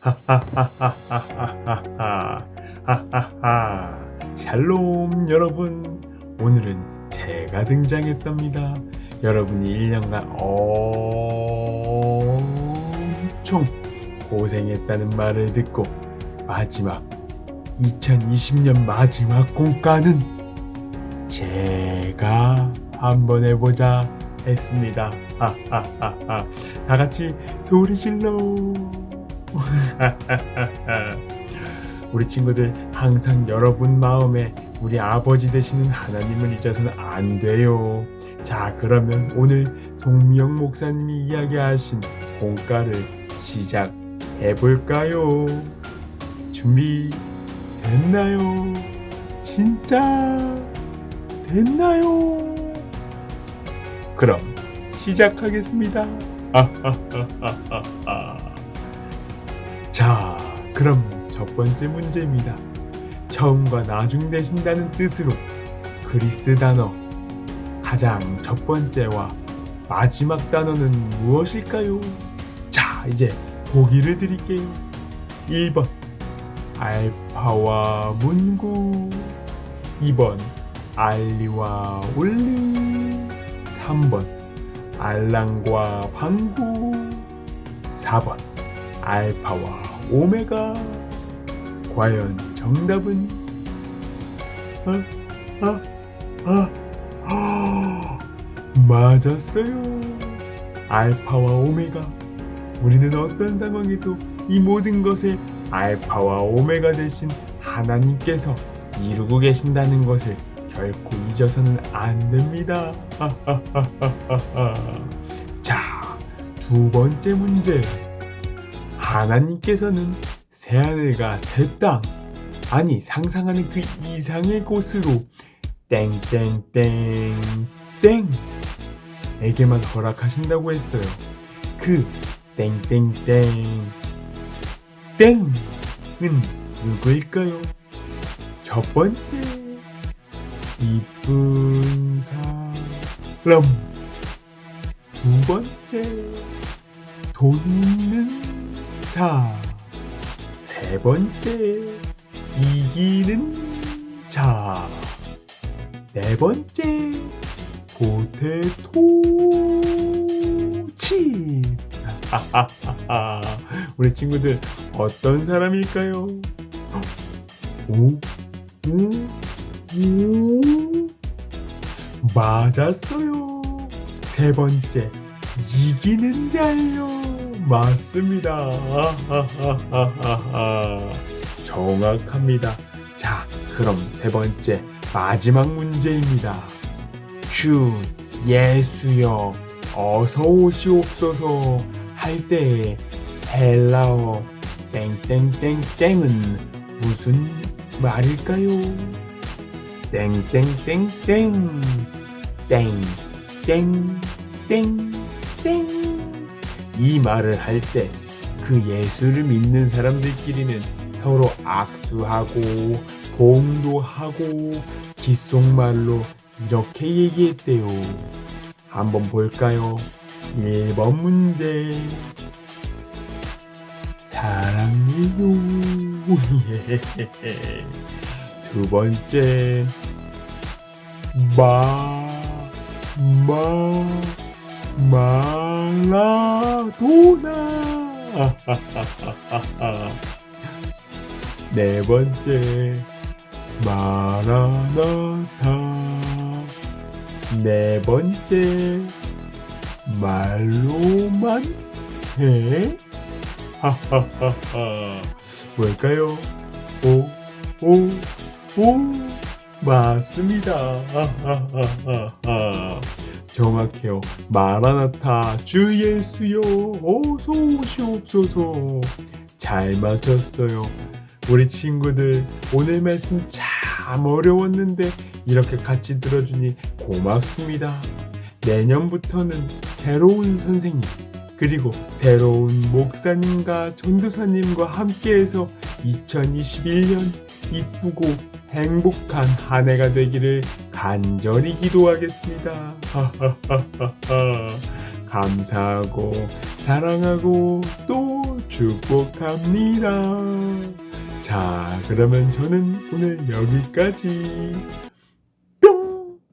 하하하하하하하 하하하. 샬롬 여러분. 오늘은 제가 등장했답니다. 여러분이 1년간 엄청 고생했다는 말을 듣고 마지막 2020년 마지막 공가는 제가 한번 해보자 했습니다. 하하하하. 다 같이 소리 질러 우리 친구들 항상 여러분 마음에 우리 아버지 되시는 하나님을 잊어서는 안 돼요. 자, 그러면 오늘 송미영 목사님이 이야기하신 공가를 시작해 볼까요? 준비 됐나요? 진짜 됐나요? 그럼 시작하겠습니다. 자, 그럼 첫 번째 문제입니다. 처음과 나중 되신다는 뜻으로 그리스 단어 가장 첫 번째와 마지막 단어는 무엇일까요? 자, 이제 보기를 드릴게요. 1번 알파와 문구 2번 알리와 올리 3번 알랑과 방구 4번 알파와 오메가. 과연 정답은? 아, 아, 아, 아, 맞았어요. 알파와 오메가. 우리는 어떤 상황에도 이 모든 것에 알파와 오메가 대신 하나님께서 이루고 계신다는 것을 결코 잊어서는 안 됩니다. 자, 두 번째 문제. 하나님께서는 새하늘과 새 땅, 아니 상상하는 그 이상의 곳으로 땡땡땡 땡 에게만 허락하신다고 했어요. 그 땡땡땡 땡은 누구일까요? 첫 번째 이쁜 사람 두 번째 돈 있는 자 세 번째 이기는 자 네 번째 포테토 칩 우리 친구들 어떤 사람일까요? 오, 오, 오, 맞았어요. 세 번째, 이기는 자예요. 맞습니다. 정확합니다. 자, 그럼 세 번째, 마지막 문제입니다. 주, 예수여, 어서 오시옵소서 할 때에 헬라어 땡땡땡땡은 무슨 말일까요? 땡땡땡땡 땡땡땡땡 이 말을 할 때 그 예수를 믿는 사람들끼리는 서로 악수하고 봉도 하고 귓속말로 이렇게 얘기했대요. 한번 볼까요? 1번 문제. 사랑해요. 두 번째. 마, 마, 마라도나. 네 번째. 마라나타. 네 번째. 말로만 해? 하하하하. 뭘까요? 오, 오, 오. 맞습니다. 하하하하. 정확해요. 마라나타 주 예수여 어서 오시옵소서. 잘 맞췄어요. 우리 친구들 오늘 말씀 참 어려웠는데 이렇게 같이 들어주니 고맙습니다. 내년부터는 새로운 선생님 그리고 새로운 목사님과 전도사님과 함께해서 2021년 이쁘고 행복한 한 해가 되기를 간절히 기도하겠습니다. 감사하고 사랑하고 또 축복합니다. 자, 그러면 저는 오늘 여기까지.